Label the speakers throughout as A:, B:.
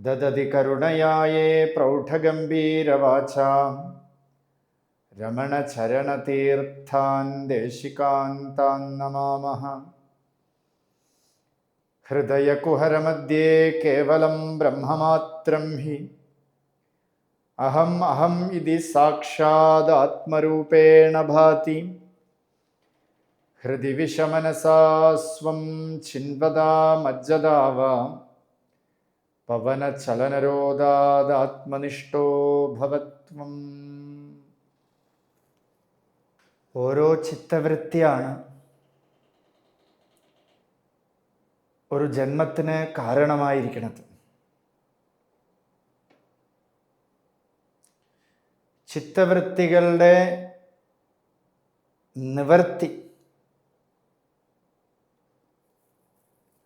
A: ददति करुणयाये प्रौढगम्भीरवाचा। रमणचरणतीर्थान् देशिकान्तान् नमामः। हृदयकुहरमध्ये केवलं ब्रह्ममात्रं हि। अहम् अहम् इति साक्षादात्मरूपेण भाति। हृदि विषमनसा स्वं चिन्वदा मज्जदा वा। പവനചലനരോധാത്മനിഷ്ഠോ ഭവത്വം. ഓരോ ചിത്തവൃത്തിയാണ് ഒരു ജന്മത്തിന് കാരണമായിരിക്കുന്നത് ചിത്തവൃത്തികളുടെ നിവർത്തി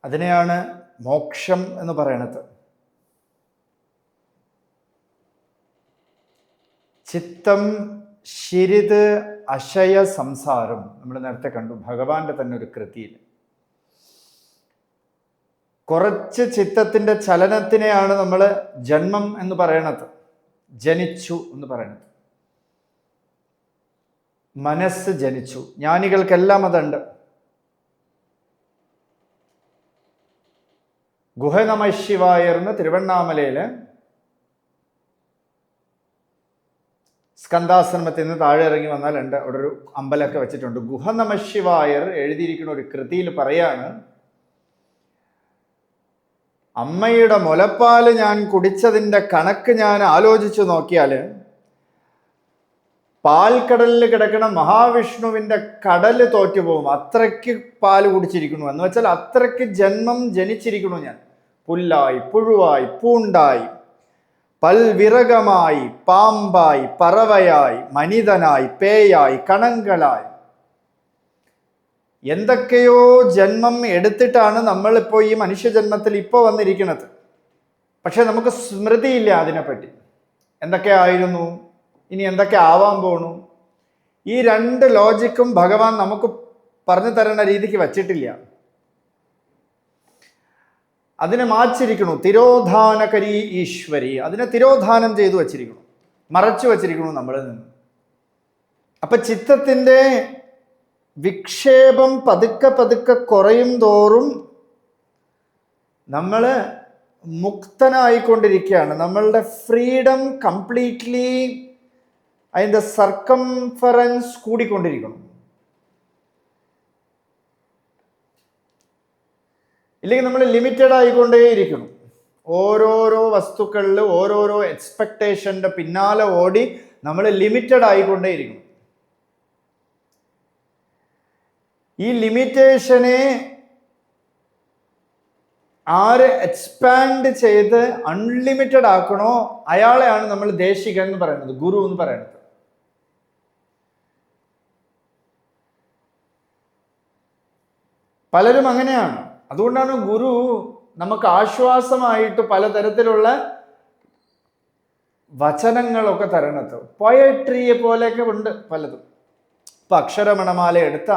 A: അതിനെയാണ് മോക്ഷം എന്ന് പറയണത്. ചിത്തം ശിരിത് അശയ സംസാരം. നമ്മൾ നേരത്തെ കണ്ടു ഭഗവാന്റെ തന്നെ ഒരു കൃതിയിൽ. കുറച്ച് ചിത്തത്തിന്റെ ചലനത്തിനെയാണ് നമ്മൾ ജന്മം എന്ന് പറയണത് ജനിച്ചു എന്ന് പറയണത്. മനസ്സ് ജനിച്ചു. ജ്ഞാനികൾക്കെല്ലാം അതുണ്ട്. ഗുഹനമശിവായർന്ന് തിരുവണ്ണാമലയിലെ ശിവായർന്ന് തിരുവണ്ണാമലയിൽ സ്കന്ധാശ്രമത്തിൽ നിന്ന് താഴെ ഇറങ്ങി വന്നാൽ ഉണ്ട് അവിടെ ഒരു അമ്പലമൊക്കെ വെച്ചിട്ടുണ്ട്. ഗുഹ നമശിവായർ എഴുതിയിരിക്കുന്ന ഒരു കൃതിയിൽ പറയാണ് അമ്മയുടെ മുലപ്പാൽ ഞാൻ കുടിച്ചതിന്റെ കണക്ക് ഞാൻ ആലോചിച്ചു നോക്കിയാൽ പാൽക്കടലിൽ കിടക്കുന്ന മഹാവിഷ്ണുവിന്റെ കടൽ തോറ്റുപോകും. അത്രയ്ക്ക് പാൽ കുടിച്ചിരിക്കുന്നു. എന്ന് വെച്ചാൽ അത്രയ്ക്ക് ജന്മം ജനിച്ചിരിക്കുന്നു ഞാൻ. പുല്ലായി പുഴുവായി പൂണ്ടായി പൽവിറകമായി പാമ്പായി പറവയായി മനിതനായി പേയായി കണങ്ങളായി. എന്തൊക്കെയോ ജന്മം എടുത്തിട്ടാണ് നമ്മളിപ്പോൾ ഈ മനുഷ്യജന്മത്തിൽ ഇപ്പോൾ വന്നിരിക്കുന്നത്. പക്ഷേ നമുക്ക് സ്മൃതിയില്ല അതിനെപ്പറ്റി. എന്തൊക്കെ ആയിരുന്നു ഇനി എന്തൊക്കെ ആവാൻ പോണു? ഈ രണ്ട് ലോജിക്കും ഭഗവാൻ നമുക്ക് പറഞ്ഞു തരേണ്ട രീതിക്ക് വച്ചിട്ടില്ല. അതിനെ മാച്ചിരിക്കണു. തിരോധാനകരി ഈശ്വരി. അതിനെ തിരോധാനം ചെയ്തു വച്ചിരിക്കണു. മറച്ചു വച്ചിരിക്കണു നമ്മളിൽ നിന്ന്. അപ്പൊ ചിത്തത്തിന്റെ വിക്ഷേപം പതുക്കെ പതുക്കെ കുറയും തോറും നമ്മൾ മുക്തനായിക്കൊണ്ടിരിക്കുകയാണ്. നമ്മളുടെ ഫ്രീഡം കംപ്ലീറ്റ്ലി അതിന്റെ സർക്കംഫറൻസ് കൂടിക്കൊണ്ടിരിക്കണം. ഇല്ലെങ്കിൽ നമ്മൾ ലിമിറ്റഡ് ആയിക്കൊണ്ടേയിരിക്കണം ഓരോരോ വസ്തുക്കളിൽ ഓരോരോ എക്സ്പെക്ടേഷന്റെ പിന്നാലെ ഓടി നമ്മൾ ലിമിറ്റഡ് ആയിക്കൊണ്ടേയിരിക്കണം ഈ ലിമിറ്റേഷനെ ആര് എക്സ്പാൻഡ് ചെയ്ത് അൺലിമിറ്റഡ് ആക്കണോ അയാളെയാണ് നമ്മൾ ദേശികൻ എന്ന് പറയുന്നത് ഗുരു എന്ന് പറയുന്നത്. പലരും അങ്ങനെയാണ്. അതുകൊണ്ടാണ് ഗുരു നമുക്ക് ആശ്വാസമായിട്ട് പലതരത്തിലുള്ള വചനങ്ങളൊക്കെ തരണത്. പൊയട്രിയെ പോലെയൊക്കെ ഉണ്ട് പലതും. ഇപ്പം അക്ഷരമണമാല എടുത്ത.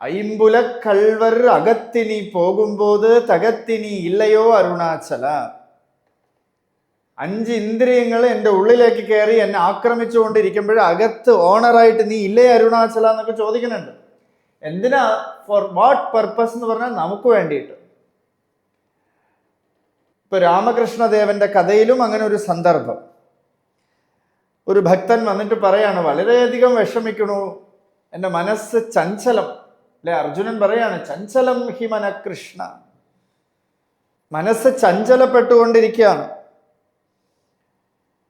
A: ഐമ്പുല കൾവർ അകത്തിനി போகும்போது തകത്തിനി ഇല്ലയോ അരുണാചല. അഞ്ച് ഇന്ദ്രിയങ്ങൾ എന്റെ ഉള്ളിലേക്ക് കയറി എന്നെ ആക്രമിച്ചുകൊണ്ടിരിക്കുമ്പോൾ അകത്ത് ഓണറായിട്ട് നീ ഇല്ലേ അരുണാചല എന്നൊക്കെ ചോദിക്കുന്നുണ്ട്. എന്തിനാ? ഫോർ വാട്ട് പർപ്പസ് എന്ന് പറഞ്ഞാൽ നമുക്ക് വേണ്ടിയിട്ട്. ഇപ്പൊ രാമകൃഷ്ണദേവന്റെ കഥയിലും അങ്ങനെ ഒരു സന്ദർഭം. ഒരു ഭക്തൻ വന്നിട്ട് പറയാണ് വളരെയധികം വിഷമിക്കണു. എന്റെ മനസ്സ് ചഞ്ചലം. അല്ലെ അർജുനൻ പറയാണ് ചഞ്ചലം ഹിമന കൃഷ്ണ. മനസ്സ് ചഞ്ചലപ്പെട്ടുകൊണ്ടിരിക്കുകയാണ്.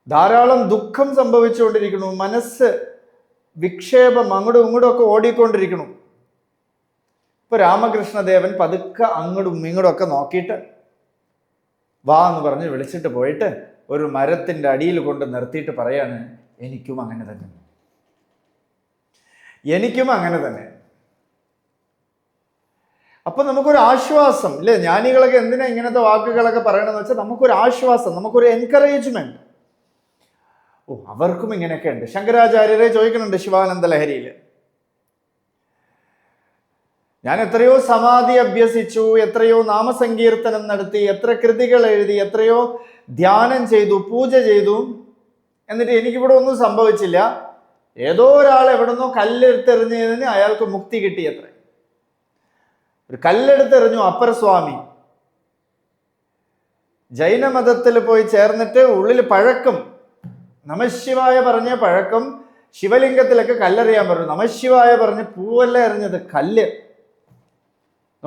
A: ധാരാളം ദുഃഖം സംഭവിച്ചുകൊണ്ടിരിക്കുന്നു. മനസ്സ് വിക്ഷേപം അങ്ങോട്ടും ഇങ്ങോട്ടും ഒക്കെ ഓടിക്കൊണ്ടിരിക്കുന്നു. ഇപ്പൊ രാമകൃഷ്ണദേവൻ പതുക്കെ അങ്ങോട്ടും ഇങ്ങോട്ടും ഒക്കെ നോക്കിയിട്ട് വാ എന്ന് പറഞ്ഞ് വിളിച്ചിട്ട് പോയിട്ട് ഒരു മരത്തിന്റെ അടിയിൽ കൊണ്ട് നിർത്തിയിട്ട് പറയാണ് എനിക്കും അങ്ങനെ തന്നെ. എനിക്കും അങ്ങനെ തന്നെ. അപ്പൊ നമുക്കൊരു ആശ്വാസം ഇല്ലേ? ജ്ഞാനികളൊക്കെ എന്തിനാ ഇങ്ങനത്തെ വാക്കുകളൊക്കെ പറയണമെന്ന് വെച്ചാൽ നമുക്കൊരു ആശ്വാസം നമുക്കൊരു എൻകറേജ്മെന്റ് ഓ അവർക്കും ഇങ്ങനെയൊക്കെ ഉണ്ട്. ശങ്കരാചാര്യരെ ചോദിക്കുന്നുണ്ട് ശിവാനന്ദ ലഹരിയിൽ ഞാൻ എത്രയോ സമാധി അഭ്യസിച്ചു എത്രയോ നാമസങ്കീർത്തനം നടത്തി എത്ര കൃതികൾ എഴുതി എത്രയോ ധ്യാനം ചെയ്തു പൂജ ചെയ്തു. എന്നിട്ട് എനിക്കിവിടെ ഒന്നും സംഭവിച്ചില്ല. ഏതോ ഒരാൾ എവിടുന്നോ കല്ലെടുത്തെറിഞ്ഞതിന് അയാൾക്ക് മുക്തി കിട്ടിയത്രേ. ഒരു കല്ലെടുത്തെറിഞ്ഞു അപ്പർ സ്വാമി ജൈനമതത്തിൽ പോയി ചേർന്നിട്ട് ഉള്ളിൽ പഴക്കം. നമശിവായ പറഞ്ഞ പഴക്കം ശിവലിംഗത്തിലൊക്കെ കല്ലെറിയാൻ പറഞ്ഞു. നമശിവായ പറഞ്ഞ് പൂവല്ല എറിഞ്ഞത് കല്ല്.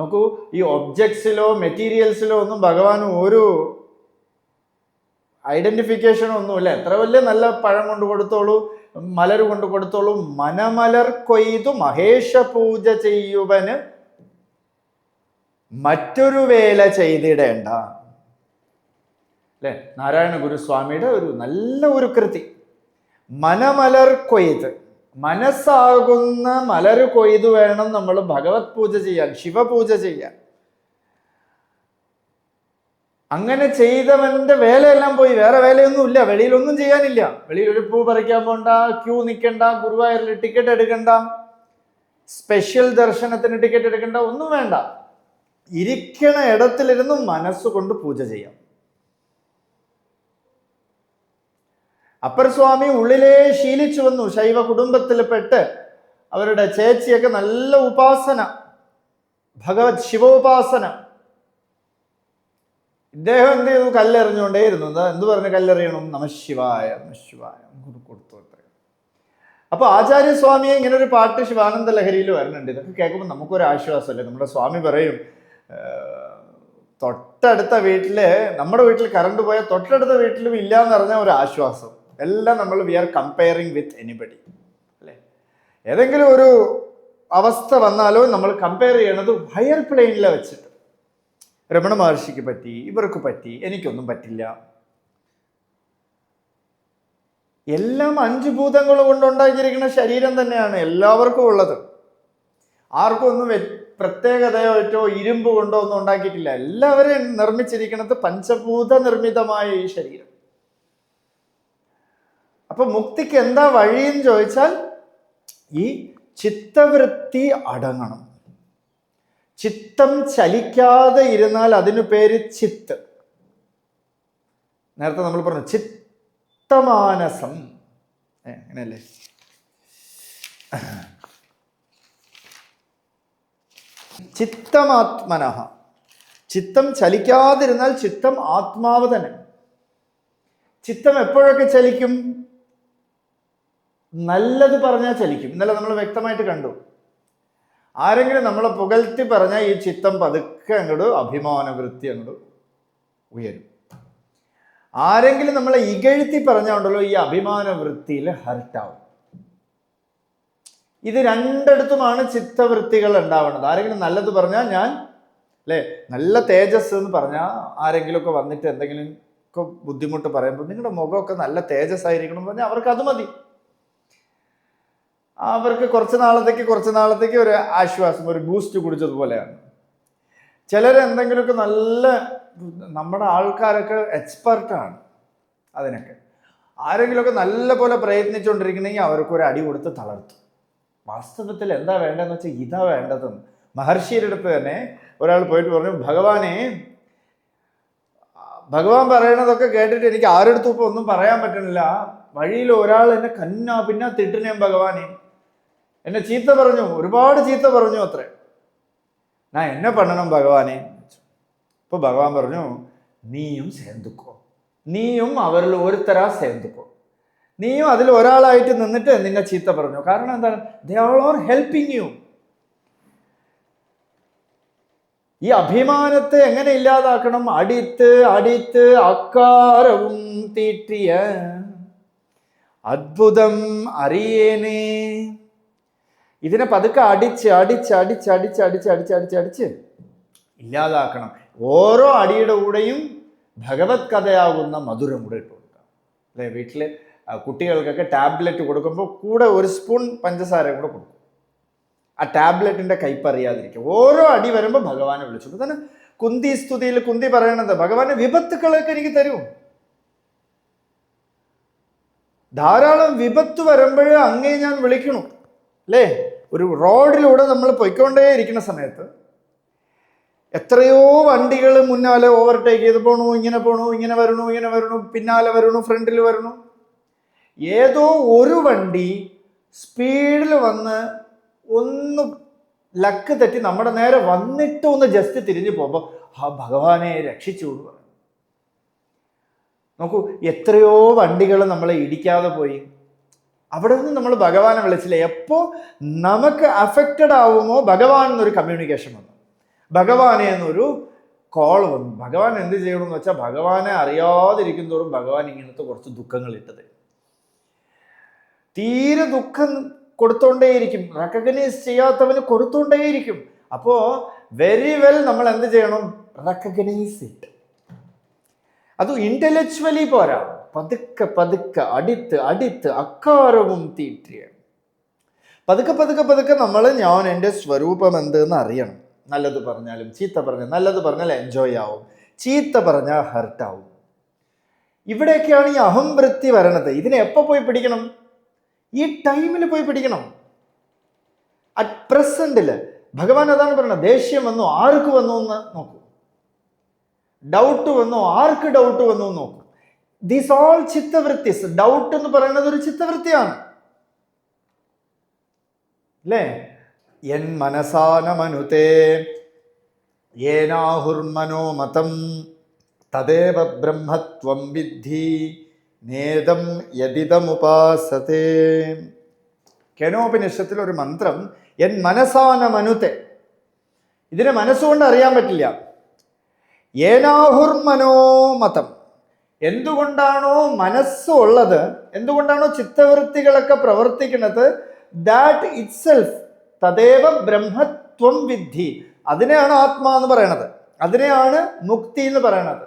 A: നോക്കൂ ഈ ഒബ്ജക്ട്സിലോ മെറ്റീരിയൽസിലോ ഒന്നും ഭഗവാൻ ഒരു ഐഡന്റിഫിക്കേഷൻ ഒന്നുമില്ല എത്ര വലിയ നല്ല പഴം കൊണ്ട് കൊടുത്തോളൂ മലർ കൊണ്ട് കൊടുത്തോളൂ മനമലർ കൊയ്തു മഹേഷ പൂജ ചെയ്യുവന് മറ്റൊരു വേല ചെയ്തിടേണ്ട. അല്ലെ? നാരായണ ഗുരുസ്വാമിയുടെ ഒരു നല്ല ഒരു കൃതി. മനമലർ കൊയ്ത്. മനസ്സാകുന്ന മലര് കൊയ്തു വേണം നമ്മൾ ഭഗവത് പൂജ ചെയ്യാൻ ശിവപൂജ ചെയ്യാൻ. അങ്ങനെ ചെയ്തവന്റെ വേലയെല്ലാം പോയി. വേറെ വേലയൊന്നും ഇല്ല വെളിയിലൊന്നും ചെയ്യാനില്ല. വെളിയിൽ ഒരു പൂ പറിക്കാൻ പോണ്ട ക്യൂ നിൽക്കണ്ട ഗുരുവായൂരിൽ ടിക്കറ്റ് എടുക്കണ്ട സ്പെഷ്യൽ ദർശനത്തിന് ടിക്കറ്റ് എടുക്കണ്ട ഒന്നും വേണ്ട. ഇരിക്കണ ഇടത്തിലിരുന്ന് മനസ്സുകൊണ്ട് പൂജ ചെയ്യാം. അപ്പർ സ്വാമി ഉള്ളിലേ ശീലിച്ചു വന്നു. ശൈവ കുടുംബത്തിൽപ്പെട്ട് അവരുടെ ചേച്ചിയൊക്കെ നല്ല ഉപാസന ഭഗവത് ശിവോപാസന. ഇദ്ദേഹം എന്ത് ചെയ്തു? കല്ലെറിഞ്ഞുകൊണ്ടേയിരുന്നു. എന്താ പറഞ്ഞ് കല്ലെറിയണം? നമശിവായ നമശിവായ കൊടുത്തു അപ്പോൾ അപ്പൊ ആചാര്യസ്വാമിയെ ഇങ്ങനെ ഒരു പാട്ട് ശിവാനന്ദ ലഹരിയിൽ വരുന്നുണ്ട് ഇതൊക്കെ കേൾക്കുമ്പോൾ നമുക്കൊരു ആശ്വാസമല്ലേ? നമ്മുടെ സ്വാമി പറയും തൊട്ടടുത്ത വീട്ടിൽ നമ്മുടെ വീട്ടിൽ കറണ്ട് പോയാൽ തൊട്ടടുത്ത വീട്ടിലും ഇല്ല എന്ന് പറഞ്ഞ ഒരു ആശ്വാസം. എല്ലാം നമ്മൾ we are comparing with anybody അല്ലേ? ഏതെങ്കിലും ഒരു അവസ്ഥ വന്നാലോ നമ്മൾ കമ്പയർ ചെയ്യണത് ഹയർ പ്ലെയിനിൽ വെച്ചിട്ട്. രമണ മഹർഷിക്ക് പറ്റി ഇവർക്ക് പറ്റി എനിക്കൊന്നും പറ്റില്ല. എല്ലാം അഞ്ച് ഭൂതങ്ങൾ കൊണ്ടുണ്ടാക്കിയിരിക്കുന്ന ശരീരം തന്നെയാണ് എല്ലാവർക്കും ഉള്ളത്. ആർക്കും ഒന്നും പ്രത്യേകതയോട്ടോ ഇരുമ്പ് കൊണ്ടോ ഒന്നും ഉണ്ടാക്കിയിട്ടില്ല. എല്ലാവരെയും നിർമ്മിച്ചിരിക്കുന്നത് പഞ്ചഭൂത നിർമ്മിതമായ ഈ ശരീരം. അപ്പൊ മുക്തിക്ക് എന്താ വഴിയെന്ന് ചോദിച്ചാൽ ഈ ചിത്തവൃത്തി അടങ്ങണം. ചിത്തം ചലിക്കാതെ ഇരുന്നാൽ അതിനു പേര് ചിത്ത്. നേരത്തെ നമ്മൾ പറഞ്ഞു ചിത്തമാനസം. അങ്ങനെയല്ലേ? ചിത്തമാത്മന ചിത്തം ചലിക്കാതിരുന്നാൽ ചിത്തം ആത്മാവ് തന്നെ. ചിത്തം എപ്പോഴൊക്കെ ചലിക്കും? നല്ലത് പറഞ്ഞാൽ ചലിക്കും. ഇന്നലെ നമ്മൾ വ്യക്തമായിട്ട് കണ്ടു. ആരെങ്കിലും നമ്മളെ പുകഴ്ത്തി പറഞ്ഞാൽ ഈ ചിത്തം പതുക്കെ അങ്ങോട്ട് അഭിമാനവൃത്തി അങ്ങോട്ട് ഉയരും. ആരെങ്കിലും നമ്മളെ ഇകഴ്ത്തി പറഞ്ഞുകൊണ്ടല്ലോ ഈ അഭിമാനവൃത്തിയിൽ ഹർട്ടാവും ഇത് രണ്ടിടത്തുമാണ് ചിത്തവൃത്തികൾ ഉണ്ടാവുന്നത്. ആരെങ്കിലും നല്ലത് പറഞ്ഞാൽ ഞാൻ അല്ലേ? നല്ല തേജസ് എന്ന് പറഞ്ഞാൽ ആരെങ്കിലുമൊക്കെ വന്നിട്ട് എന്തെങ്കിലും ഒക്കെ ബുദ്ധിമുട്ട് പറയുമ്പോൾ നിങ്ങളുടെ മുഖമൊക്കെ നല്ല തേജസ് ആയിരിക്കണം എന്ന് പറഞ്ഞാൽ അവർക്ക് അത് മതി. അവർക്ക് കുറച്ച് നാളത്തേക്ക് കുറച്ച് നാളത്തേക്ക് ഒരു ആശ്വാസം ഒരു ബൂസ്റ്റ് കുടിച്ചതുപോലെയാണ്. ചിലർ എന്തെങ്കിലുമൊക്കെ നല്ല നമ്മുടെ ആൾക്കാരൊക്കെ എക്സ്പെർട്ടാണ് അതിനൊക്കെ. ആരെങ്കിലുമൊക്കെ നല്ല പോലെ പ്രയത്നിച്ചുകൊണ്ടിരിക്കണമെങ്കിൽ അവർക്ക് ഒരു അടി കൊടുത്ത് തളർത്തും. വാസ്തവത്തിൽ എന്താ വേണ്ടതെന്ന് വെച്ചാൽ ഇതാ വേണ്ടതെന്ന്. മഹർഷിയുടെ അടുത്ത് തന്നെ ഒരാൾ പോയിട്ട് പറഞ്ഞു ഭഗവാനെ ഭഗവാൻ പറയണതൊക്കെ കേട്ടിട്ട് എനിക്ക് ആരെടുത്തും ഇപ്പോൾ ഒന്നും പറയാൻ പറ്റണില്ല. വഴിയിൽ ഒരാൾ എന്നെ കന്നാ പിന്നെ തിട്ടിനേം ഭഗവാനെ. എന്നെ ചീത്ത പറഞ്ഞു ഒരുപാട് ചീത്ത പറഞ്ഞു അത്രേ. ഞാൻ എന്നെ പണ്ണണം ഭഗവാനെ ഇപ്പൊ ഭഗവാൻ പറഞ്ഞു നീയും സേന്തുക്കോ നീയും അവരിൽ ഒരുത്തരാ സേന്തുക്കോ നീയും അതിൽ ഒരാളായിട്ട് നിന്നിട്ട് നിന്നെ ചീത്ത പറഞ്ഞു. കാരണം എന്താണ്? They all are helping you ഈ അഭിമാനത്തെ എങ്ങനെ ഇല്ലാതാക്കണം? അടിത്ത് അടിത്ത് അക്കാരവും തീറ്റിയ അത്ഭുതം അറിയേനേ. ഇതിനെ പതുക്കെ അടിച്ച് അടിച്ച് അടിച്ച് അടിച്ച് അടിച്ച് അടിച്ച് അടിച്ച് അടിച്ച് ഇല്ലാതാക്കണം. ഓരോ അടിയുടെ കൂടെയും ഭഗവത് കഥയാകുന്ന മധുരം കൂടെ ഇട്ട് കൊടുക്കാം. അല്ലെ വീട്ടിൽ കുട്ടികൾക്കൊക്കെ ടാബ്ലറ്റ് കൊടുക്കുമ്പോൾ കൂടെ ഒരു സ്പൂൺ പഞ്ചസാര കൂടെ കൊടുക്കും. ആ ടാബ്ലറ്റിന്റെ കൈപ്പറിയാതിരിക്കും ഓരോ അടി വരുമ്പോൾ ഭഗവാനെ വിളിച്ചു തന്നെ കുന്തി സ്തുതിയിൽ കുന്തി പറയണത്. ഭഗവാന്റെ വിപത്തുക്കളൊക്കെ എനിക്ക് തരൂ. ധാരാളം വിപത്ത് വരുമ്പോഴേ അങ്ങേ ഞാൻ വിളിക്കണു. അല്ലേ? ഒരു റോഡിലൂടെ നമ്മൾ പൊയ്ക്കൊണ്ടേ ഇരിക്കുന്ന സമയത്ത് എത്രയോ വണ്ടികൾ മുന്നാലെ ഓവർടേക്ക് ചെയ്ത് പോണു ഇങ്ങനെ പോണു ഇങ്ങനെ വരണു ഇങ്ങനെ വരണു പിന്നാലെ വരണു ഫ്രണ്ടിൽ വരണു. ഏതോ ഒരു വണ്ടി സ്പീഡിൽ വന്ന് ഒന്ന് ലക്ക് തെറ്റി നമ്മുടെ നേരെ വന്നിട്ട് ഒന്ന് ജസ്റ്റ് തിരിഞ്ഞു പോകുമ്പോൾ ആ ഭഗവാനെ രക്ഷിച്ചു എന്ന് നോക്കൂ എത്രയോ വണ്ടികൾ നമ്മളെ ഇടിക്കാതെ പോയി. അവിടെ നിന്ന് നമ്മൾ ഭഗവാനെ വിളിച്ചില്ല? എപ്പോൾ നമുക്ക് അഫക്റ്റഡ് ആവുമോ? ഭഗവാൻ എന്നൊരു കമ്മ്യൂണിക്കേഷൻ വന്നു. ഭഗവാനെ എന്നൊരു കോൾ വന്നു. ഭഗവാൻ എന്ത് ചെയ്യണമെന്ന് വെച്ചാൽ ഭഗവാനെ അറിയാതിരിക്കും തോറും ഭഗവാൻ ഇങ്ങനത്തെ കുറച്ച് ദുഃഖങ്ങൾ ഇട്ടത്. തീരെ ദുഃഖം കൊടുത്തോണ്ടേയിരിക്കും. റെക്കഗ്നൈസ് ചെയ്യാത്തവന് കൊടുത്തോണ്ടേയിരിക്കും. അപ്പോൾ വെരി വെൽ നമ്മൾ എന്ത് ചെയ്യണം? റെക്കഗ്നൈസ് ഇറ്റ് അത് ഇന്റലക്ച്വലി പോരാ. പതുക്കെ പതുക്കെ അടിത്ത് അടിത്ത് അക്കാരവും തീറ്റിയ പതുക്കെ പതുക്കെ പതുക്കെ നമ്മൾ ഞാൻ എന്റെ സ്വരൂപം എന്തെന്ന് അറിയണം. നല്ലത് പറഞ്ഞാലും ചീത്ത പറഞ്ഞാൽ നല്ലത് പറഞ്ഞാൽ എൻജോയ് ആവും. ചീത്ത പറഞ്ഞാൽ ഹർട്ട് ആവും. ഇവിടെയൊക്കെയാണ് ഈ അഹംവൃത്തി വരണത്. ഇതിനെ എപ്പോൾ പോയി പിടിക്കണം? ഈ ടൈമിൽ പോയി പിടിക്കണം. അറ്റ് പ്രസന്റിൽ ഭഗവാൻ അതാണ് പറയുന്നത് ദേഷ്യം വന്നു ആർക്ക് വന്നു എന്ന് നോക്കൂ. ഡൗട്ട് വന്നു ആർക്ക് ഡൗട്ട് വന്നു നോക്കൂ. ദീസ് ഓൾ ചിത്തവൃത്തിസ് ഡൗട്ട് എന്ന് പറയുന്നത് ഒരു ചിത്തവൃത്തിയാണ് അല്ലേ എൻ മനസാനമനുതേ ഏനാഹുർമനോമതം തദേവ ബ്രഹ്മത്വം വിദ്ധി നേദം യദിതമുപാസത്തെ കെനോപനിഷത്തിൽ ഒരു മന്ത്രം എൻ മനസാനമനുത്തെ ഇതിനെ മനസ്സുകൊണ്ട് അറിയാൻ പറ്റില്ല. ഏനാഹുർമനോമതം എന്തുകൊണ്ടാണോ മനസ്സുള്ളത് എന്തുകൊണ്ടാണോ ചിത്തവൃത്തികളൊക്കെ പ്രവർത്തിക്കുന്നത് ദാറ്റ് ഇറ്റ് സെൽഫ് തദേവ ബ്രഹ്മത്വം വിദ്ധി. അതിനെയാണ് ആത്മാ എന്ന് പറയണത്. അതിനെയാണ് മുക്തി എന്ന് പറയണത്.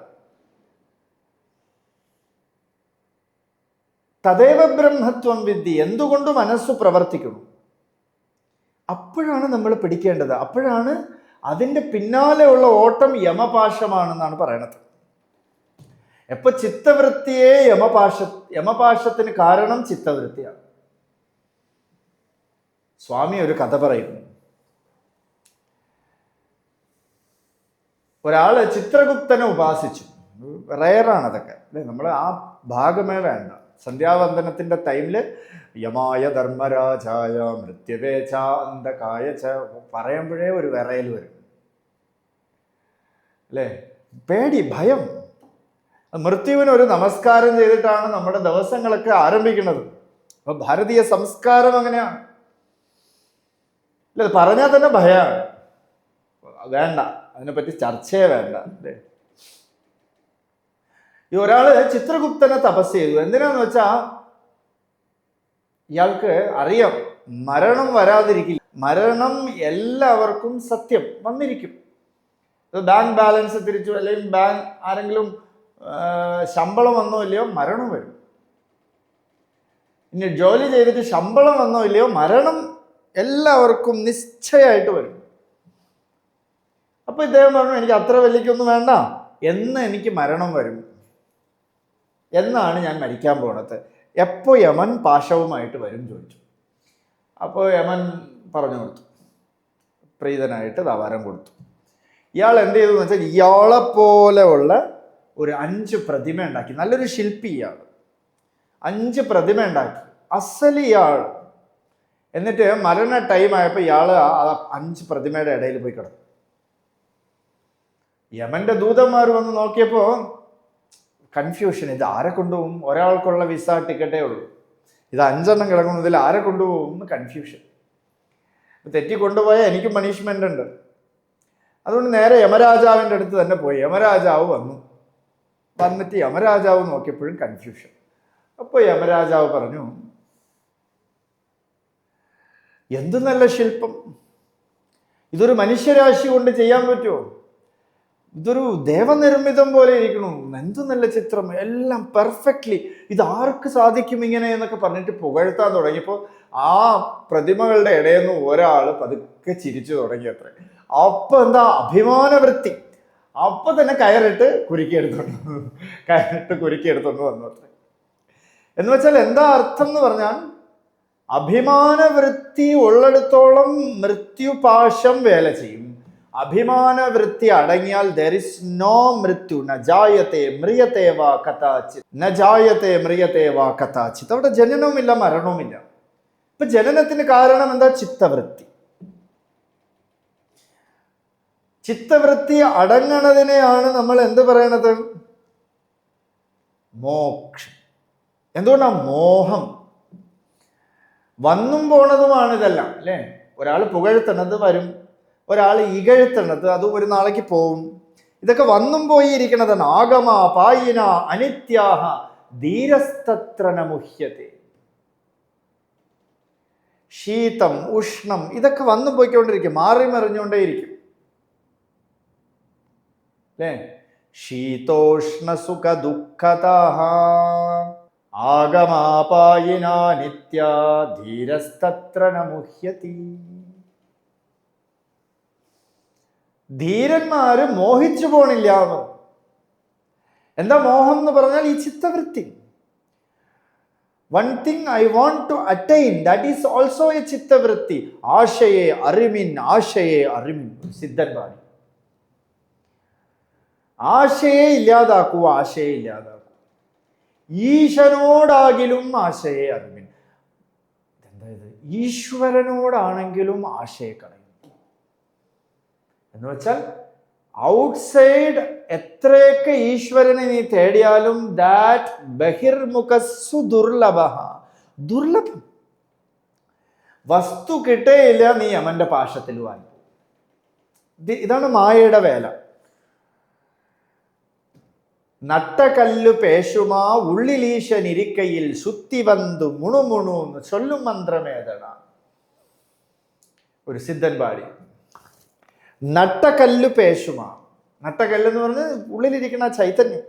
A: തദേവ ബ്രഹ്മത്വം വിദ്ധി എന്തുകൊണ്ട് മനസ്സ് പ്രവർത്തിക്കുന്നു? അപ്പോഴാണ് നമ്മൾ പിടിക്കേണ്ടത്. അപ്പോഴാണ് അതിന്റെ പിന്നാലെയുള്ള ഓട്ടം യമപാശമാണെന്നാണ് പറയണത്. എപ്പൊ ചിത്തവൃത്തിയെ യമപാശ യമപാശത്തിന് കാരണം ചിത്തവൃത്തിയാണ്. സ്വാമി ഒരു കഥ പറയുന്നു. ഒരാൾ ചിത്രഗുപ്തനെ ഉപാസിച്ചു. റയറാണ് അതൊക്കെ. അല്ലേ? നമ്മൾ ആ ഭാഗമേ വേണ്ട. സന്ധ്യാവന്ദനത്തിന്റെ ടൈമിൽ യമായ ധർമ്മരാജായ മൃത്യവേച അന്ധകായ ച പറയുമ്പോഴേ ഒരു വിറയൽ വരും. അല്ലേ? പേടി ഭയം. മൃത്യുവിന് ഒരു നമസ്കാരം ചെയ്തിട്ടാണ് നമ്മുടെ ദിവസങ്ങളൊക്കെ ആരംഭിക്കുന്നത്. അപ്പൊ ഭാരതീയ സംസ്കാരം അങ്ങനെയാണ് ഇല്ല പറഞ്ഞാൽ തന്നെ ഭയമാണ്. വേണ്ട. അതിനെപ്പറ്റി ചർച്ചയെ വേണ്ട. അല്ലേ ഈ ഒരാൾ ചിത്രഗുപ്തനെ തപസ് ചെയ്തു. എന്തിനാന്ന് വെച്ചാ ഇയാൾക്ക് അറിയാം മരണം വരാതിരിക്കില്ല. മരണം എല്ലാവർക്കും സത്യം വന്നിരിക്കും. ബാങ്ക് ബാലൻസ് തിരിച്ചു അല്ലെങ്കിൽ ബാങ്ക് ആരെങ്കിലും ശമ്പളം വന്നോ ഇല്ലയോ? മരണം വരും. ഇനി ജോലി ചെയ്തിട്ട് ശമ്പളം വന്നോ ഇല്ലയോ? മരണം എല്ലാവർക്കും നിശ്ചയമായിട്ട് വരും. അപ്പോൾ ഇദ്ദേഹം പറഞ്ഞു എനിക്ക് അത്ര വലിക്കൊന്നും വേണ്ട. എന്ന് എനിക്ക് മരണം വരും. എന്നാണ് ഞാൻ മരിക്കാൻ പോണത്. എപ്പോൾ യമൻ പാശവുമായിട്ട് വരും? ചോദിച്ചു. അപ്പോൾ യമൻ പറഞ്ഞു കൊടുത്തു. പ്രീതനായിട്ട് ദവാരം കൊടുത്തു. ഇയാൾ എന്ത് ചെയ്തു എന്ന് വെച്ചാൽ ഇയാളെ പോലെയുള്ള ഒരു അഞ്ച് പ്രതിമ ഉണ്ടാക്കി. നല്ലൊരു ശില്പി ഇയാൾ അഞ്ച് പ്രതിമ ഉണ്ടാക്കി. അസൽ ഇയാൾ എന്നിട്ട് മരണ ടൈം ആയപ്പോൾ ഇയാൾ അഞ്ച് പ്രതിമയുടെ ഇടയിൽ പോയി കിടന്നു. യമന്റെ ദൂതന്മാർ വന്ന് നോക്കിയപ്പോൾ കൺഫ്യൂഷൻ ഇത് ആരെ കൊണ്ടുപോകും? ഒരാൾക്കുള്ള വിസ ടിക്കറ്റേ ഉള്ളൂ. ഇത് അഞ്ചെണ്ണം കിടക്കുന്നതിൽ ആരെ കൊണ്ടുപോകും? എന്ന് കൺഫ്യൂഷൻ തെറ്റി കൊണ്ടുപോയാൽ എനിക്ക് പണിഷ്മെന്റ് ഉണ്ട്. അതുകൊണ്ട് നേരെ യമരാജാവിന്റെ അടുത്ത് തന്നെ പോയി. യമരാജാവ് വന്നു. വന്നിട്ട് യമരാജാവ് നോക്കിയപ്പോഴും കൺഫ്യൂഷൻ അപ്പോൾ യമരാജാവ് പറഞ്ഞു എന്ത് നല്ല ശില്പം? ഇതൊരു മനുഷ്യരാശി കൊണ്ട് ചെയ്യാൻ പറ്റുമോ ഇതൊരു ദേവനിർമ്മിതം പോലെ ഇരിക്കണു. എന്തു നല്ല ചിത്രം? എല്ലാം പെർഫെക്റ്റ്ലി ഇത് ആർക്ക് സാധിക്കും ഇങ്ങനെ? എന്നൊക്കെ പറഞ്ഞിട്ട് പുകഴ്ത്താൻ തുടങ്ങിയപ്പോൾ ആ പ്രതിമകളുടെ ഇടയിൽ നിന്ന് ഒരാൾ പതുക്കെ ചിരിച്ചു തുടങ്ങിയത്രേ അപ്പം എന്താ? അഭിമാനവൃത്തി. അപ്പൊ തന്നെ കയറിട്ട് കുരുക്കി എടുത്തോണ്ട് കയറിട്ട് കുരുക്കി എടുത്തോണ്ട് വന്നു. എന്ന് വെച്ചാൽ എന്താ അർത്ഥം എന്ന് പറഞ്ഞാൽ അഭിമാന വൃത്തി ഉള്ളിടത്തോളം മൃത്യുപാശം വേല ചെയ്യും. അഭിമാന വൃത്തി അടങ്ങിയാൽ ദർ ഇസ് നോ മൃത്യു. നജായത്തെ മ്രിയത്തെ വാ കഥാചിത്. നജായത്തെ മ്രിയത്തെ വാ കഥാചിത്. അവിടെ ജനനവുമില്ല മരണവുമില്ല. ഇപ്പൊ ജനനത്തിന് കാരണം എന്താ? ചിത്തവൃത്തി. ചിത്തവൃത്തി അടങ്ങണതിനെയാണ് നമ്മൾ എന്ത് പറയണത്? മോക്ഷം. എന്തുകൊണ്ടാണ് മോഹം? വന്നും പോണതുമാണ് ഇതെല്ലാം അല്ലേ? ഒരാൾ പുകഴ്ത്തണത് വരും ഒരാൾ ഇകഴ്ത്തണത് അത് ഒരു നാളേക്ക് പോവും. ഇതൊക്കെ വന്നും പോയി ഇരിക്കണതാണ്. ആഗമ പായിന അനിത്യാഹ ധീരസ്തത്ര മുഹ്യത്തെ ശീതം ഉഷ്ണം ഇതൊക്കെ വന്നു പോയിക്കൊണ്ടിരിക്കും മാറി മറിഞ്ഞുകൊണ്ടേയിരിക്കും അല്ലേ ശീതോഷ്ണസുഖ ദുഃഖത ആഗമാപായിന നിത്യ ധീരസ്തത്ര മുഹ്യതി ധീരന്മാര് മോഹിച്ചു പോണില്ല എന്താ മോഹം എന്ന് പറഞ്ഞാൽ ഈ ചിത്തവൃത്തി. One thing I want to attain that is also a ചിത്തവൃത്തി. ആശയെ അറിമിൻ ആശയെ അറിമിൻ സിദ്ധൻ പാടി ആശയെ ഇല്ലാതാക്കൂ ആശയെ ഇല്ലാതാക്കൂ ഈശനോടാകിലും ആശയെ അറിവിൻ. എന്തായത് ഈശ്വരനോടാണെങ്കിലും ആശയെ കളയും എന്ന് വെച്ചാൽ ഔട്ട്സൈഡ് എത്രയൊക്കെ ഈശ്വരനെ നീ തേടിയാലും ദാറ്റ് ബഹിർമുഖസ്സു ദുർലഭ ദുർലഭം. വസ്തു കിട്ടേയില്ല നീ അവന്റെ പാശത്തിൽ വാങ്ങി ഇതാണ് മായയുടെ വേല. നട്ടകല്ലു പേശുമാ ഉള്ളിലീശനിരിക്കയിൽ സുത്തി വന്നു മുണുമുണു എന്ന് ചൊല്ലും മന്ത്രമേതാണ് ഒരു സിദ്ധൻ പാടി. നട്ടകല്ലു പേശുമാ. നട്ടകല്ല് എന്ന് പറഞ്ഞ് ഉള്ളിലിരിക്കുന്ന ചൈതന്യം.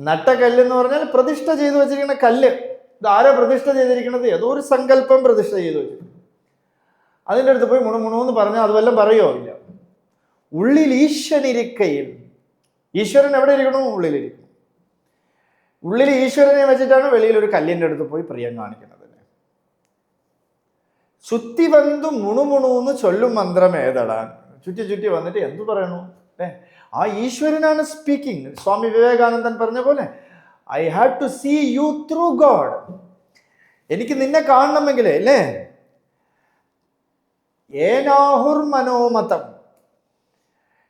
A: നട്ടകല്ല് എന്ന് പറഞ്ഞാൽ പ്രതിഷ്ഠ ചെയ്തു വെച്ചിരിക്കുന്ന കല്ല്. ഇത് ആരാ പ്രതിഷ്ഠ ചെയ്തിരിക്കുന്നത്? ഏതോ ഒരു സങ്കല്പം പ്രതിഷ്ഠ ചെയ്തു വെച്ചിരിക്കുന്നു. അതിന്റെ അടുത്ത് പോയി മുണുമുണു മുണു എന്ന് പറഞ്ഞാൽ അത് വല്ലതും പറയോ ഇല്ല. ഉള്ളിൽ ഈശ്വരനിരിക്കയിൽ ഈശ്വരൻ എവിടെ ഇരിക്കണോ? ഉള്ളിലിരിക്കും ഉള്ളിൽ ഈശ്വരനെ വെച്ചിട്ടാണ് വെളിയിൽ ഒരു കല്ലിന്റെ അടുത്ത് പോയി പ്രിയം കാണിക്കുന്നത്. ചുറ്റി വന്നു മുണുമുണുന്ന് ചൊല്ലും മന്ത്രം ഏതടാൻ ചുറ്റി ചുറ്റി വന്നിട്ട് എന്തു പറയണു? ഏ ആ ഈശ്വരനാണ് സ്പീക്കിംഗ് സ്വാമി വിവേകാനന്ദൻ പറഞ്ഞ പോലെ I have to see you through God എനിക്ക് നിന്നെ കാണണമെങ്കിലേ അല്ലേ? ഏനാഹുർ മനോമതം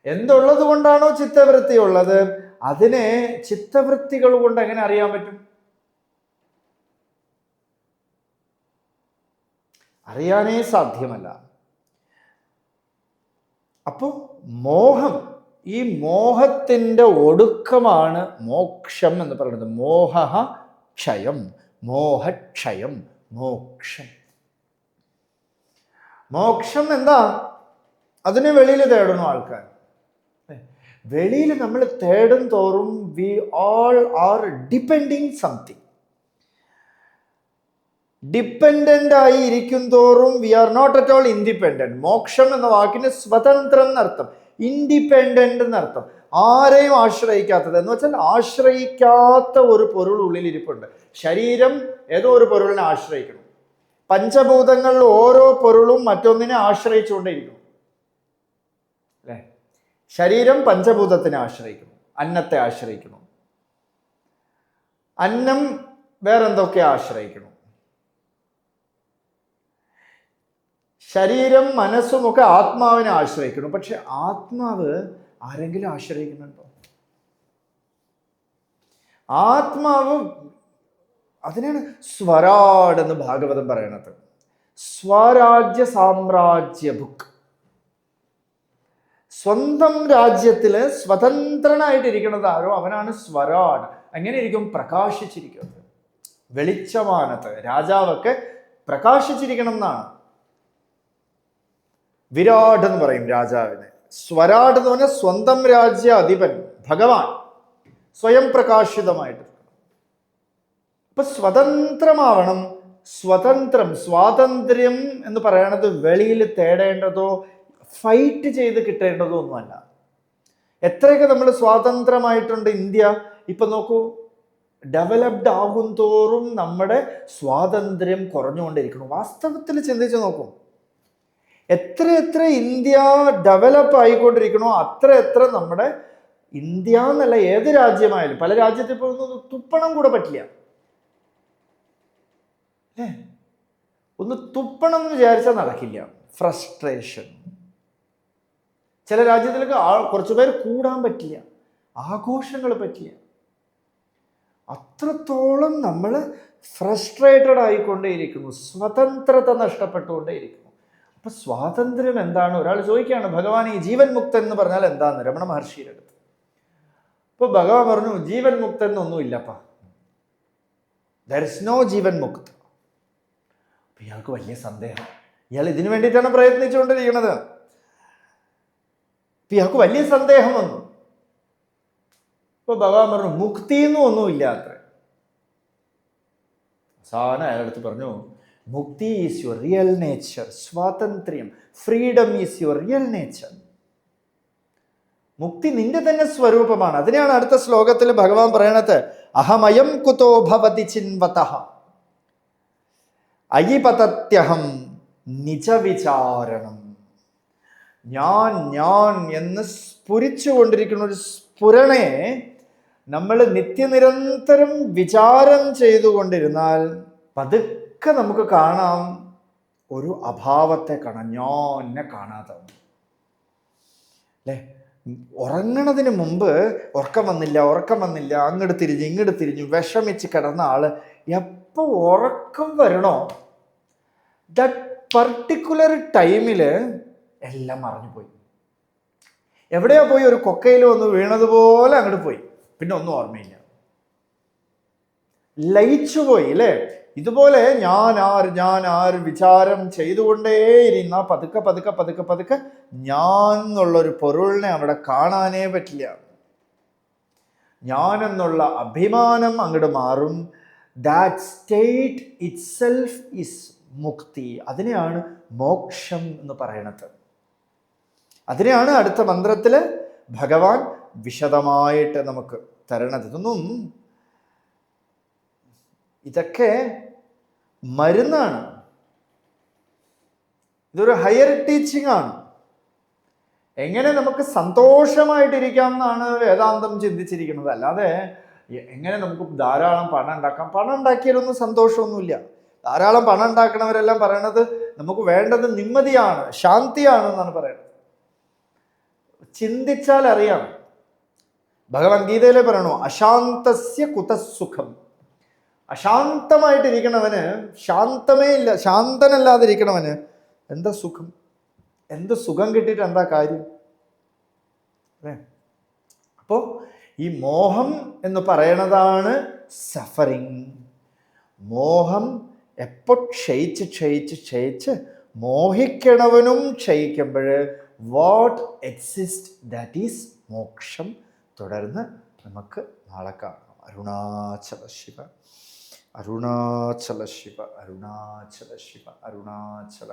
A: എന്തുള്ളത് കൊണ്ടാണോ ചിത്തവൃത്തി ഉള്ളത്? അതിനെ ചിത്തവൃത്തികൾ കൊണ്ട് എങ്ങനെ അറിയാൻ പറ്റും? അറിയാനേ സാധ്യമല്ല. അപ്പോൾ മോഹം ഈ മോഹത്തിന്റെ ഒടുക്കമാണ് മോക്ഷം എന്ന് പറയുന്നത്. മോഹ ക്ഷയം മോഹക്ഷയം മോക്ഷം. മോക്ഷം എന്താ? അതിനെ വെളിയിൽ തേടണു ആൾക്കാർ. വെളിയിൽ നമ്മൾ തേടും തോറും we all are depending something dependent ആയി ഇരിക്കും തോറും we are not at all independent മോക്ഷം എന്ന വാക്കിന് സ്വതന്ത്രം എന്നർത്ഥം. ഇൻഡിപെൻഡന്റ് എന്നർത്ഥം. ആരെയും ആശ്രയിക്കാത്തത്. എന്ന് വെച്ചാൽ ആശ്രയിക്കാത്ത ഒരു പൊരുൾ ഉള്ളിലിരിപ്പുണ്ട്. ശരീരം ഏതോ ഒരു പൊരുളിനെ ആശ്രയിക്കണം പഞ്ചഭൂതങ്ങളിൽ ഓരോ പൊരുളും മറ്റൊന്നിനെ ആശ്രയിച്ചുകൊണ്ടേയിരിക്കും ശരീരം പഞ്ചഭൂതത്തിനെ ആശ്രയിക്കുന്നു അന്നത്തെ ആശ്രയിക്കുന്നു. അന്നം വേറെന്തൊക്കെ ആശ്രയിക്കുന്നു? ശരീരം മനസ്സുമൊക്കെ ആത്മാവിനെ ആശ്രയിക്കുന്നു. പക്ഷെ ആത്മാവ് ആരെങ്കിലും ആശ്രയിക്കുന്നുണ്ടോ? ആത്മാവ് അതിനാണ് സ്വരാട് എന്ന് ഭാഗവതം പറയണത്. സ്വരാജ്യ സാമ്രാജ്യ ബുക്ക്. സ്വന്തം രാജ്യത്തിൽ സ്വതന്ത്രനായിട്ടിരിക്കുന്നത് ആരോ? അവനാണ് സ്വരാട്. അങ്ങനെ ഇരിക്കും പ്രകാശിച്ചിരിക്കുന്നത്? വെളിച്ചമാനത്ത്. രാജാവൊക്കെ പ്രകാശിച്ചിരിക്കണം എന്നാണ് വിരാട് എന്ന് പറയും രാജാവിനെ. സ്വരാട് എന്ന് പറഞ്ഞാൽ സ്വന്തം രാജ്യ അധിപൻ ഭഗവാൻ. സ്വയം പ്രകാശിതമായിട്ട്. അപ്പൊ സ്വതന്ത്രമാവണം. സ്വതന്ത്രം സ്വാതന്ത്ര്യം എന്ന് പറയണത് വെളിയിൽ തേടേണ്ടതോ ഫൈറ്റ് ചെയ്ത് കിട്ടേണ്ടതൊന്നുമല്ല. എത്രയൊക്കെ നമ്മൾ സ്വാതന്ത്ര്യമായിട്ടുണ്ട് ഇന്ത്യ ഇപ്പൊ നോക്കൂ ഡെവലപ്ഡ് ആകും തോറും നമ്മുടെ സ്വാതന്ത്ര്യം കുറഞ്ഞുകൊണ്ടിരിക്കുന്നു. വാസ്തവത്തിൽ ചിന്തിച്ച് നോക്കും. എത്ര എത്ര ഇന്ത്യ ഡെവലപ്പ് ആയിക്കൊണ്ടിരിക്കണോ അത്ര എത്ര നമ്മുടെ ഇന്ത്യ എന്നല്ല ഏത് രാജ്യമായാലും. പല രാജ്യത്തിൽ ഒന്ന് തുപ്പണം കൂടെ പറ്റില്ല. ഒന്ന് തുപ്പണം എന്ന് വിചാരിച്ചാൽ നടക്കില്ല. ഫ്രസ്ട്രേഷൻ ചില രാജ്യത്തിലൊക്കെ ആ കുറച്ച് പേര് കൂടാൻ പറ്റില്ല ആഘോഷങ്ങൾ പറ്റില്ല. അത്രത്തോളം നമ്മൾ ഫ്രസ്ട്രേറ്റഡ് ആയിക്കൊണ്ടേയിരിക്കുന്നു സ്വതന്ത്രത നഷ്ടപ്പെട്ടുകൊണ്ടേയിരിക്കുന്നു. അപ്പൊ സ്വാതന്ത്ര്യം എന്താണ്? ഒരാൾ ചോദിക്കുകയാണ് ഭഗവാൻ ഈ ജീവൻ മുക്തൻ എന്ന് പറഞ്ഞാൽ എന്താന്ന്? രമണ മഹർഷിയുടെ അടുത്ത്. അപ്പൊ ഭഗവാൻ പറഞ്ഞു ജീവൻ മുക്തൻ എന്നൊന്നും ഇല്ലപ്പാ. ദർ ഇസ് നോ ജീവൻ മുക്ത് ഇയാൾക്ക് വലിയ സന്ദേഹം. ഇയാൾ ഇതിനു വേണ്ടിയിട്ടാണ് പ്രയത്നിച്ചുകൊണ്ടിരിക്കുന്നത്. അപ്പൊ ഇയാൾക്ക് വലിയ സന്ദേഹം വന്നു. ഇപ്പോൾ ഭഗവാൻ പറഞ്ഞു മുക്തി എന്നും ഒന്നുമില്ല അത്ര. അവസാനം അയാളടുത്ത് പറഞ്ഞു മുക്തി ഈസ് യുവർ റിയൽ നേച്ചർ സ്വാതന്ത്ര്യം. Freedom is your real nature മുക്തി നിന്റെ തന്നെ സ്വരൂപമാണ്. അതിനെയാണ് അടുത്ത ശ്ലോകത്തിൽ ഭഗവാൻ പറയണത് അഹമയം കുതോ ഭവതി ചിൻവത. അയിപതത്യഹം നിജവിചാരണം ഞാൻ ഞാൻ എന്ന് സ്ഫുരിച്ചു കൊണ്ടിരിക്കുന്ന ഒരു സ്ഫുരണയെ നമ്മൾ നിത്യനിരന്തരം വിചാരം ചെയ്തുകൊണ്ടിരുന്നാൽ പതുക്കെ നമുക്ക് കാണാം ഒരു അഭാവത്തെ കാണാം. ഞാനെ കാണാതെ അല്ലേ? ഉറങ്ങണതിന് മുമ്പ് ഉറക്കം വന്നില്ല ഉറക്കം വന്നില്ല അങ്ങോട്ട് തിരിഞ്ഞു ഇങ്ങോട്ട് തിരിഞ്ഞു വിഷമിച്ച് കിടന്ന ആൾ എപ്പോൾ ഉറക്കം വരണോ? ദറ്റ് പർട്ടിക്കുലർ ടൈമിൽ എല്ലാം മറഞ്ഞു പോയി. എവിടെയാ പോയി ഒരു കൊക്കയിൽ വന്ന് വീണതുപോലെ അങ്ങോട്ട് പോയി. പിന്നെ ഒന്നും ഓർമ്മയില്ല. ലയിച്ചു പോയി അല്ലേ? ഇതുപോലെ ഞാൻ ആര് ഞാൻ ആര് വിചാരം ചെയ്തുകൊണ്ടേയിരുന്ന. പതുക്കെ പതുക്കെ പതുക്കെ പതുക്കെ ഞാൻ എന്നുള്ളൊരു പൊരുളിനെ അവിടെ കാണാനേ പറ്റില്ല. ഞാൻ എന്നുള്ള അഭിമാനം അങ്ങോട്ട് മാറും. That state itself is മുക്തി അതിനെയാണ് മോക്ഷം എന്ന് പറയണത്. അതിനെയാണ് അടുത്ത മന്ത്രത്തിൽ ഭഗവാൻ വിശദമായിട്ട് നമുക്ക് തരണത്. ഇതൊന്നും ഇതൊക്കെ മരുന്നാണ്. ഇതൊരു ഹയർ ടീച്ചിങ് ആണ്. എങ്ങനെ നമുക്ക് സന്തോഷമായിട്ടിരിക്കാം എന്നാണ് വേദാന്തം ചിന്തിച്ചിരിക്കുന്നത്. അല്ലാതെ എങ്ങനെ നമുക്ക് ധാരാളം പണം ഉണ്ടാക്കാം? പണം ഉണ്ടാക്കിയാലൊന്നും സന്തോഷമൊന്നുമില്ല. ധാരാളം പണം ഉണ്ടാക്കണവരെല്ലാം പറയണത് നമുക്ക് വേണ്ടത് നിമ്മതിയാണ് ശാന്തിയാണ് എന്നാണ് പറയുന്നത്. ചിന്തിച്ചാൽ അറിയാം ഭഗവത്ഗീതയിലെ പറയണു അശാന്തസ്യ കുതസുഖം അശാന്തമായിട്ടിരിക്കണവന് ശാന്തമേ ഇല്ല ശാന്തനല്ലാതിരിക്കണവന് എന്താ സുഖം? എന്ത് സുഖം കിട്ടിയിട്ട് എന്താ കാര്യം? അല്ലേ? അപ്പോൾ ഈ മോഹം എന്ന് പറയണതാണ് സഫറിങ് മോഹം എപ്പോൾ ക്ഷയിച്ച് ക്ഷയിച്ച് ക്ഷയിച്ച് മോഹിക്കണവനും ക്ഷയിക്കുമ്പോൾ വാട്ട് എക്സിസ്റ്റ് ദാറ്റ് ഈസ് മോക്ഷം. തുടർന്ന് നമുക്ക് നാളെ കാണാം. അരുണാചല ശിവ. അരുണാചല ശിവ. അരുണാചല ശിവ. അരുണാചല.